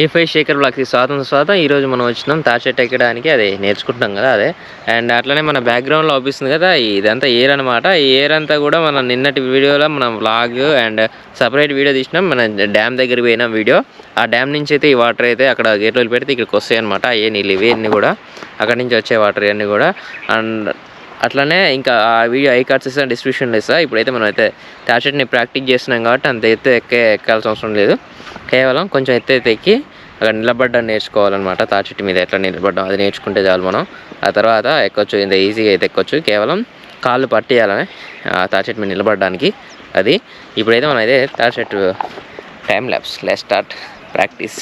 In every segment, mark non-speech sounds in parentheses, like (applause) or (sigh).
ఏ five Shekhar బ్లాక్కి స్వాతం స్వాతం. ఈరోజు మనం వచ్చినాం తాచెట్ ఎక్కడానికి. అదే నేర్చుకుంటున్నాం కదా అదే. అండ్ అట్లనే మన బ్యాక్గ్రౌండ్లో అవుపిస్తుంది కదా. ఇదంతా ఎయిర్ అనమాట ఈ ఎయిర్ అంతా కూడా మన నిన్నటి వీడియోలో మనం వ్లాగ్ అండ్ సపరేట్ వీడియో తీసినాం. మన డ్యామ్ దగ్గరికి పోయిన వీడియో ఆ డ్యామ్ నుంచి అయితే ఈ వాటర్ అయితే అక్కడ గేట్లో పెడితే ఇక్కడికి వస్తాయి అనమాట ఏ నీళ్ళు ఇవి అన్నీ కూడా. అక్కడి నుంచి వచ్చే వాటర్ ఇవన్నీ కూడా. అండ్ అట్లనే ఇంకా ఆ వీడియో ఐ కార్డ్స్ ఇస్తాను డిస్క్రిప్షన్లో ఇస్తా. ఇప్పుడైతే మనం అయితే తాచెట్ని ప్రాక్టీస్ చేస్తున్నాం కాబట్టి అంత అయితే ఎక్కే ఎక్కాల్సిన అవసరం లేదు. కేవలం కొంచెం ఎత్తు ఎక్కి అక్కడ నిలబడ్డం నేర్చుకోవాలన్నమాట. తాచెట్టు మీద ఎట్లా నిలబడ్డం అది నేర్చుకుంటే చాలు మనం. ఆ తర్వాత ఎక్కొచ్చు ఇంత ఈజీగా అయితే ఎక్కొచ్చు. కేవలం కాళ్ళు పట్టేయాలని ఆ తాచెట్టు మీద నిలబడడానికి అది. ఇప్పుడైతే మనం అయితే తాచెట్టు time labs let start practice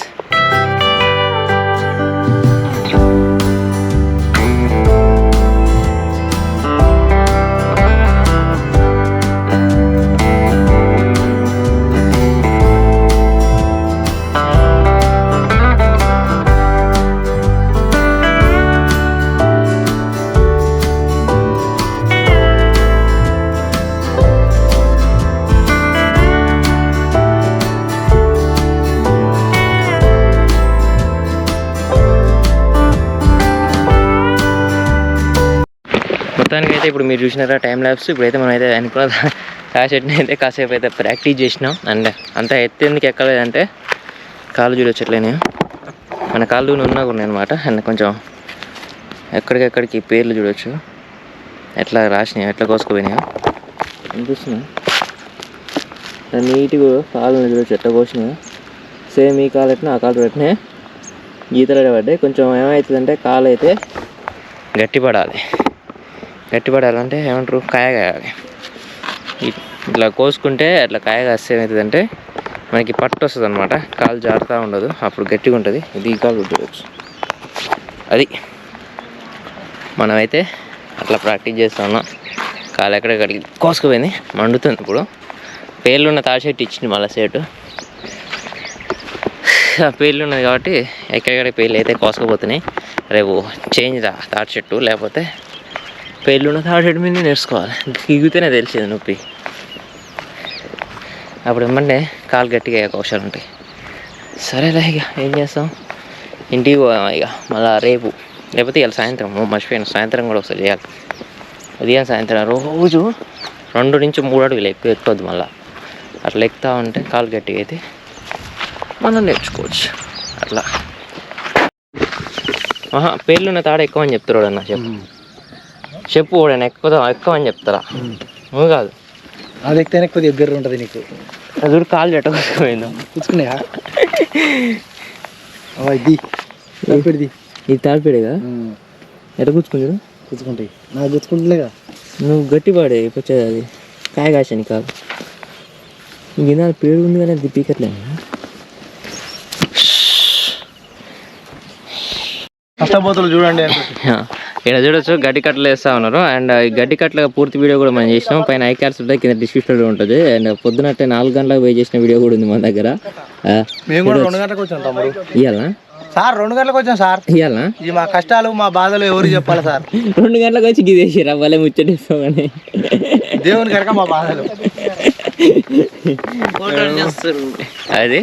మొత్తానికి అయితే ఇప్పుడు మీరు చూసినారా టైం ల్యాబ్స్? ఇప్పుడైతే మనం అయితే అనుకున్న తాచెట్ని అయితే కాసేపు అయితే ప్రాక్టీస్ చేసినాం. అండ్ అంత ఎత్తేందుకు ఎక్కలేదంటే కాళ్ళు చూడొచ్చట్లేనే. మన కాళ్ళు ఉన్నా ఉన్నాయి అనమాట అండ్ కొంచెం ఎక్కడికెక్కడికి పేర్లు చూడొచ్చు. ఎట్లా రాసినాయి ఎట్లా కోసుకుపోయినాయో. అనిపిస్తున్నాయి నీట్గా కాళ్ళని చూడొచ్చు ఎట్లా కోసినాయో. సేమ్ ఈ కాలు ఎట్లా ఆ కాలు పెట్టినా గీతలు పడ్డాయి. కొంచెం ఏమవుతుందంటే కాలు అయితే గట్టిపడాలి. గట్టిపడాలంటే ఏమంటారు? కాయ కాయాలి ఇట్లా కోసుకుంటే అట్లా కాయ కాస్తే ఏమవుతుందంటే మనకి పట్టు వస్తుంది అనమాట కాలు జారుతూ ఉండదు. అప్పుడు గట్టిగా ఉంటుంది. ఇది కాలు చూడవచ్చు అది. మనమైతే అట్లా ప్రాక్టీస్ చేస్తూ ఉన్నాం. కాలు ఎక్కడెక్కడికి కోసుకుపోయింది. మండుతుంది ఇప్పుడు. పేర్లున్న తాడి చెట్టు ఇచ్చింది మళ్ళీ సేటు. ఆ పేర్లు ఉన్నది కాబట్టి ఎక్కడెక్కడ పేర్లు అయితే కోసుకుపోతున్నాయి. రేపు చేంజ్ రా తాడి చెట్టు లేకపోతే పేర్లు ఉన్న తాడి మీద నేర్చుకోవాలి. దిగితేనే తెలిసేది నొప్పి. అప్పుడు ఏమంటే కాలు గట్టిగా అయ్యే అవకాశాలు ఉంటాయి. సరేలే ఇక ఏం చేస్తాం? ఇంటికి పోదాం ఇక మళ్ళా రేపు. లేకపోతే ఇవాళ సాయంత్రం ఓ మర్చిపోయాను. సాయంత్రం కూడా ఒకసారి చేయాలి. ఉదయం సాయంత్రం రోజు రెండు నుంచి మూడు అడుగులు ఎక్కువ ఎక్కవద్దు మళ్ళా. అట్లా ఎక్కుతా ఉంటే కాలు గట్టిగా అయితే మనం నేర్చుకోవచ్చు. అట్లా. ఆహా పేర్లున్న తాడ ఎక్కువ అని చెప్తారు అన్న చెప్పు. చెప్పు వాడని ఎక్కువ ఎక్కువ అని చెప్తారా? నువ్వు కాదు. అది ఎక్కితేనే కొద్దిగా ఎగ్గర ఉంటుంది నీకు. అది చూడు కాలు చెట్టకపోయిందో కూర్చున్నాయా (laughs) ఇది పెడిది ఇది తాడిపేడేగా ఎట్లా కూర్చుకుంటారు కూర్చుకుంటాయి నాకు కూర్చుకుంటలేగా నువ్వు గట్టి పడే వచ్చేది అది? కాయ కాశాను కాదు గిన్నె పేరు ఉంది కానీ అది పీకట్లేదు? కష్టపోతులు చూడండి (laughs) ఇక్కడ చూడొచ్చు గడ్డి కట్టలు వేస్తా ఉన్నారు. అండ్ ఈ గడ్డి కట్టల పూర్తి వీడియో కూడా మనం చేసినాం. పైన ఐ కార్డ్స్ ఉంటాయి కింద డిస్క్రిప్షన్లో ఉంటుంది. అండ్ పొద్దునట్టే నాలుగు గంటలకు పోయి చేసిన వీడియో కూడా ఉంది మన దగ్గర. ఇవ్వాలా సార్ రెండు గంటలకు వచ్చాం సార్. ఇవ్వాలా ఇది మా కష్టాలు మా బాధలు ఎవరు చెప్పాలి సార్? రెండు గంటలకు వచ్చి గిదేసి రవ్వలే ముచ్చటేస్తాం కానీ దేవుని కనుక మా బాధలు. అది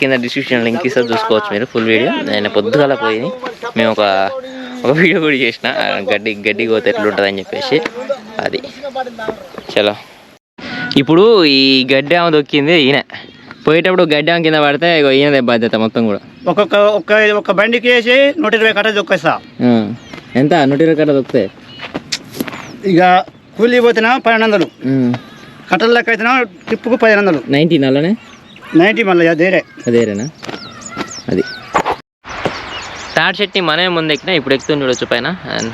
కింద డిస్క్రిప్షన్ లింక్ ఇస్తే చూసుకోవచ్చు మీరు ఫుల్ వీడియో నేను పొద్దుగాల పోయి మేము ఒక ఒక వీడియో కూడా చేసిన. గడ్డి గడ్డి పోతే ఎట్లుంటుంది అని చెప్పేసి. అది. చలో. ఇప్పుడు ఈ గడ్డి ఆమె దొక్కింది ఈయన. పోయేటప్పుడు గడ్డి ఆమె కింద పడితే ఇగో ఈయనదే బాధ్యత మొత్తం కూడా. ఒక్కొక్క ఒక్క ఒక బండికి వేసి నూట ఇరవై కట్ట దొక్కేస్తా. ఎంత? నూట ఇరవై కట్ట దొక్కితే? ఇక కూలీ పోతేనా పన్నెండు వందలు. కట్టల లెక్క అయితేనా టిప్పుకు పదిహేను వందలు. నైన్టీన్ అలానే నైంటీ మళ్ళీ దేరే. అదేరేనా? అది. తాటి చెట్టుని మనమే ముందు ఎక్కినా ఇప్పుడు ఎక్కుతుంది చూడొచ్చు పైన. అండ్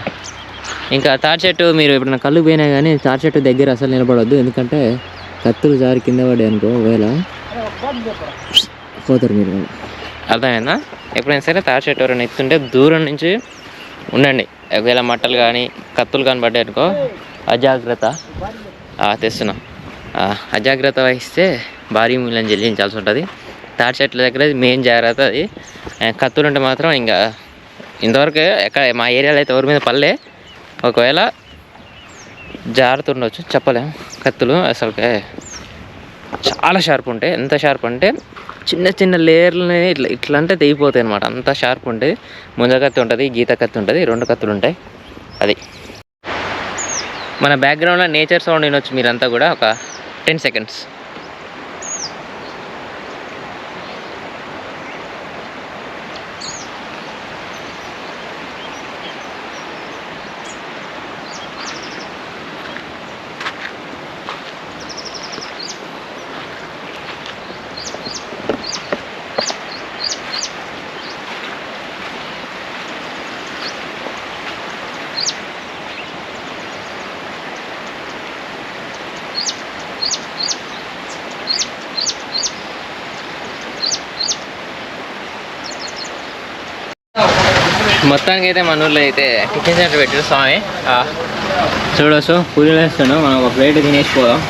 ఇంకా తాటి చెట్టు మీరు ఎప్పుడైనా కళ్ళు పోయినా కానీ తాటి చెట్టు దగ్గర అసలు నిలబడొద్దు. ఎందుకంటే కత్తులు జారి కింద పడే అనుకో ఒకవేళ పోతారు మీరు. అర్థమైందా? ఎప్పుడైనా సరే తాడి చెట్టు ఎవరైనా ఎక్కుతుంటే దూరం నుంచి ఉండండి. ఒకవేళ మట్టలు కానీ కత్తులు కానీ పడ్డాయనుకో అజాగ్రత్త. తెస్తున్నాం. అజాగ్రత్త వహిస్తే భారీ మూల్యం చెల్లించాల్సి ఉంటుంది. తాటి చెట్ల దగ్గర మెయిన్ జాగ్రత్త అది. కత్తులు ఉంటే మాత్రం ఇంకా ఇంతవరకు ఎక్కడ మా ఏరియాలో అయితే ఎవరి మీద పల్లె ఒకవేళ జారుతుండొచ్చు చెప్పలేం. కత్తులు అసలుకే చాలా షార్ప్ ఉంటాయి ఎంత షార్ప్ అంటే చిన్న చిన్న లేయర్లని ఇట్లా ఇట్లా అంటే తెగిపోతాయి అనమాట అంత షార్ప్ ఉంటుంది ముంజ కత్తి ఉంటుంది గీత కత్తి ఉంటుంది రెండు కత్తులు ఉంటాయి. అది. మన బ్యాక్గ్రౌండ్లో నేచర్ సౌండ్ వినొచ్చు మీరంతా కూడా ఒక టెన్ సెకండ్స్ మొత్తానికి అయితే మన ఊర్లో అయితే టిఫిన్ సెంటర్ పెట్టారు స్వామి. చూడొచ్చు పూరీలు వేస్తాను మనం ఒక ప్లేట్ తినేసిపోదాం.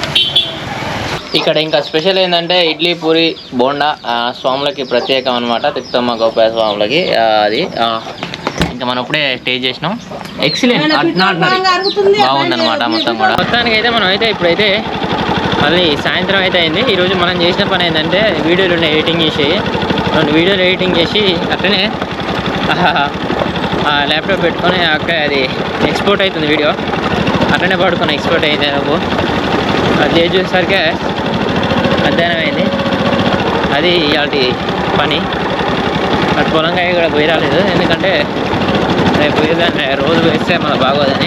ఇక్కడ ఇంకా స్పెషల్ ఏంటంటే ఇడ్లీ పూరి బోండా స్వాములకి ప్రత్యేకం అనమాట తిరుత్తమ్మ గోపాల స్వాములకి అది. ఇంకా మనం ఇప్పుడే టేస్ట్ చేసినాం. ఎక్సలెంట్ బాగుందన్నమాట మొత్తం కూడా. మొత్తానికి అయితే మనం అయితే ఇప్పుడైతే మళ్ళీ సాయంత్రం అయితే అయింది. ఈరోజు మనం చేసిన పని ఏంటంటే వీడియోలు ఎడిటింగ్ చేసి రెండు వీడియోలు ఎడిటింగ్ చేసి అట్లనే ల్యాప్టాప్ పెట్టుకొని అక్క అది ఎక్స్పోర్ట్ అవుతుంది వీడియో అట్లనే పడుకొని ఎక్స్పోర్ట్ అయింది నాకు. అది చేసి చూసేసరికి మధ్యాహ్నం అయింది. అది ఇవాళ పని. అటు పొలంకాయ కూడా పోయి రాలేదు. ఎందుకంటే రేపు పోయేదాన్ని రోజు వేస్తే మన బాగోదని.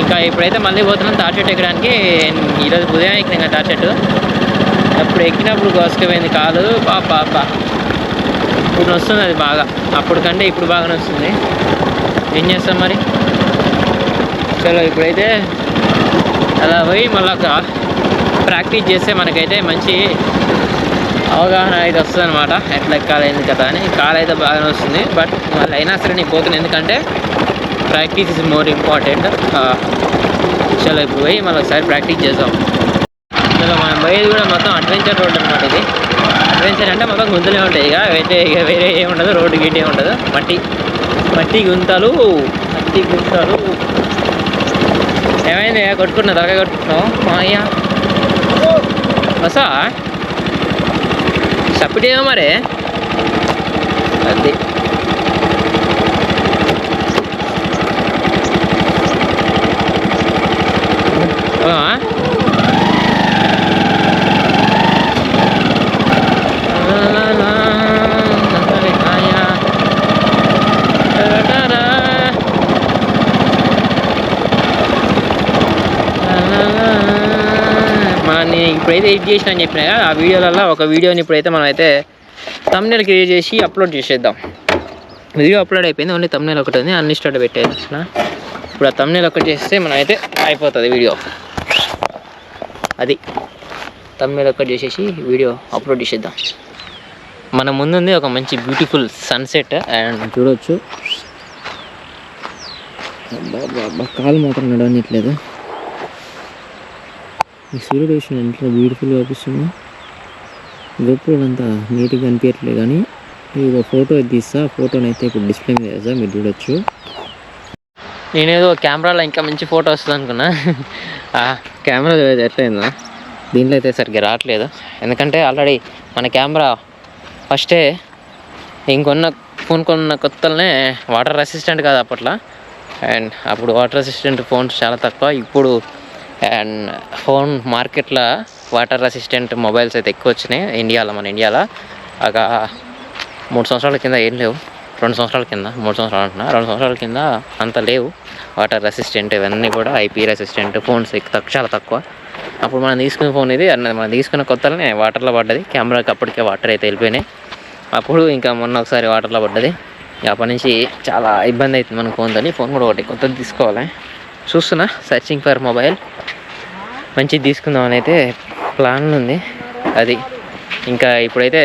ఇంకా ఇప్పుడైతే మళ్ళీ పోతున్నాం తాటి చెట్టు ఎక్కడానికి. ఈరోజు ఉదయం ఎక్కిన ఇంకా తాటి చెట్టు అప్పుడు ఎక్కినప్పుడు కోసుకుపోయింది కాదు పాప పాప ఇప్పుడు వస్తుంది అది బాగా. అప్పటికంటే ఇప్పుడు బాగానే వస్తుంది. ఏం చేస్తాం మరి? చలో ఇప్పుడైతే అలా పోయి మళ్ళీ ఒక ప్రాక్టీస్ చేస్తే మనకైతే మంచి అవగాహన అయితే వస్తుంది అనమాట ఎట్లా ఎక్కాలి కదా అని. కాలు అయితే బాగానే వస్తుంది. బట్ మళ్ళీ అయినా సరే నేను పోతున్నాను ఎందుకంటే ప్రాక్టీస్ ఇస్ మోర్ ఇంపార్టెంట్. చలో ఇప్పుడు పోయి మళ్ళీ ఒకసారి ప్రాక్టీస్ చేద్దాం. ఇందులో మనం పోయేది కూడా మొత్తం అడ్వెంచర్ రోడ్ అనమాట ఇది. అడ్వెంచర్ అంటే మొత్తం గుంతలే ఉంటాయి. ఇక అయితే ఇక వేరే ఏమి ఉండదు రోడ్డు గిట్ ఏమి ఉండదు. మట్టి మట్టి గుంతలు మట్టి గుంతలు ఏమైంది కొట్టుకున్నా త్వరగా కొట్టుకున్నావు? మా అయ్యా. వసా సప్పిటేమో మరి. అది. పోదామా? ఇప్పుడైతే ఎడిట్ చేసిన అని చెప్పిన ఆ వీడియోలలో ఒక వీడియోని ఇప్పుడైతే మనం అయితే తమ్నేల్ క్రియేట్ చేసి అప్లోడ్ చేసేద్దాం. వీడియో అప్లోడ్ అయిపోయింది ఓన్లీ తమ్నేల్ ఒకటి ఉంది అన్ని స్టార్ట్ పెట్టేది అసలు ఇప్పుడు ఆ తమ్నేల్ ఒకటి చేస్తే మనం అయితే అయిపోతుంది వీడియో అది. తమ్నేల్ ఒకటి చేసేసి వీడియో అప్లోడ్ చేసేద్దాం. మన ముందుంది ఒక మంచి బ్యూటిఫుల్ సన్సెట్ అండ్ చూడొచ్చు. అబ్బా, కాలు మాత్రం నడవనిట్లేదు ఈ సూర్యుడు విషయం ఎంత బ్యూటిఫుల్గా అనిపిస్తుంది. గోపురం అంతా నీట్గా కనిపించట్లేదు కానీ ఇది ఫోటో తీస్తా ఫోటోని అయితే ఇప్పుడు డిస్ప్లే మీద వేస్తా మీరు చూడొచ్చు. నేనేదో కెమెరాలో ఇంకా మంచి ఫోటో వస్తుంది అనుకున్నా. ఆ కెమెరా ఎట్లయిందా. దీంట్లో అయితే సరిగ్గా రావట్లేదు. ఎందుకంటే ఆల్రెడీ మన కెమెరా ఫస్టే ఇంకొన్న ఫోన్ కొన్న కొత్తలనే వాటర్ రెసిస్టెంట్ కాదు అప్పట్లో. అండ్ అప్పుడు వాటర్ రెసిస్టెంట్ ఫోన్స్ చాలా తక్కువ. ఇప్పుడు అండ్ ఫోన్ మార్కెట్లో వాటర్ రెసిస్టెంట్ మొబైల్స్ అయితే ఎక్కువ వచ్చినాయి. ఇండియాలో మన ఇండియాలో. ఒక మూడు సంవత్సరాల కింద ఏం లేవు. రెండు సంవత్సరాల కింద మూడు సంవత్సరాలు అంటున్నా. రెండు సంవత్సరాల కింద అంత లేవు. వాటర్ రెసిస్టెంట్ ఇవన్నీ కూడా ఐపీ రెసిస్టెంట్ ఫోన్స్ తక్కువ చాలా తక్కువ. అప్పుడు మనం తీసుకున్న ఫోన్ ఇది మనం తీసుకున్న కొత్తలోనే వాటర్లో పడ్డది. కెమెరాకి అప్పటికే వాటర్ అయితే వెళ్ళిపోయినాయి. అప్పుడు ఇంకా మొన్న ఒకసారి వాటర్లో పడ్డది. అప్పటి నుంచి చాలా ఇబ్బంది అవుతుంది మన ఫోన్తో ఫోన్ కూడా ఒకటి కొత్తది తీసుకోవాలి. చూస్తున్నా సర్చింగ్ ఫర్ మొబైల్. మంచిది తీసుకుందామని అయితే ప్లాన్ ఉంది అది ఇంకా ఇప్పుడైతే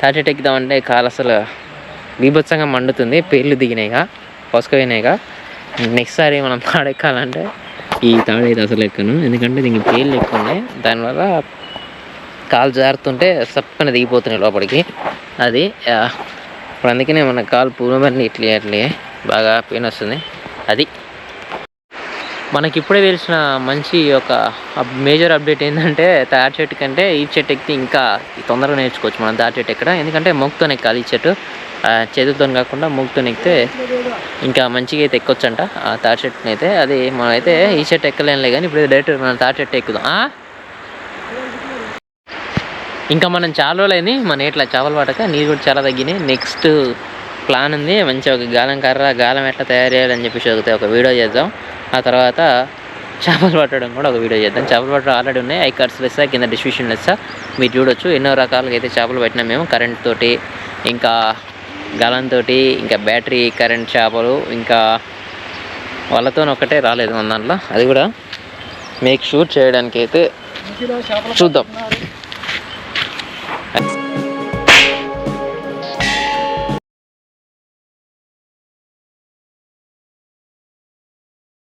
తాటి ఎక్కుదామంటే కాలు అసలు బీభత్సంగా మండుతుంది. పేర్లు దిగినాయిగా పొసకపోయినాయిగా నెక్స్ట్ సారి మనం తాడెక్కాలంటే ఈ తాడైతే అసలు ఎక్కను. ఎందుకంటే దీనికి పేర్లు ఎక్కువ ఉన్నాయి. దానివల్ల కాలు జారుతుంటే సప్పన దిగిపోతున్నాయి లోపలికి. అది ఇప్పుడు అందుకనే మన కాలు పూర్వమని ఇట్లే అట్లే బాగా పెయిన్ వస్తుంది. అది. మనకి ఇప్పుడే తెలిసిన మంచి ఒక మేజర్ అప్డేట్ ఏంటంటే తాటి చెట్టు కంటే ఈ చెట్టు ఎక్కితే ఇంకా తొందరగా నేర్చుకోవచ్చు మనం తాటి చెట్టు ఎక్కడ. ఎందుకంటే మొక్కుతో ఎక్కాలి ఈ చెట్టు. చేతులతో కాకుండా మూగుతో ఎక్కితే ఇంకా మంచిగా అయితే ఎక్కొచ్చంట ఆ తాటి చెట్టుని అయితే. అది మనం అయితే ఈ చెట్టు ఎక్కలేనులే కానీ ఇప్పుడు డైరెక్ట్ మనం తాటి చెట్టు ఎక్కుదాం. ఇంకా మనం చాలా రోజులైంది మన ఇట్లా చేపలు పడక నీరు కూడా చాలా తగ్గినాయి. నెక్స్ట్ ప్లాన్ ఉంది. మంచిగా ఒక గాలం కర్ర గాలం ఎట్లా తయారు చేయాలని చెప్పేసి ఒక వీడియో చేద్దాం. ఆ తర్వాత చేపలు పట్టడం కూడా ఒక వీడియో చేద్దాం. చేపలు పట్టడం ఆల్రెడీ ఉన్నాయి. ఐ కార్డ్స్ లెస్సా కింద డిస్ట్రిబ్యూషన్ లెస్సా మీరు చూడొచ్చు. ఎన్నో రకాలుగా అయితే చేపలు పట్టినాం మేము. కరెంట్ తోటి ఇంకా గాలంతో ఇంకా బ్యాటరీ కరెంట్ చేపలు ఇంకా వాళ్ళతో ఒకటే రాలేదు మన దాంట్లో. అది కూడా మేక్ షూట్ చేయడానికి అయితే చూద్దాం.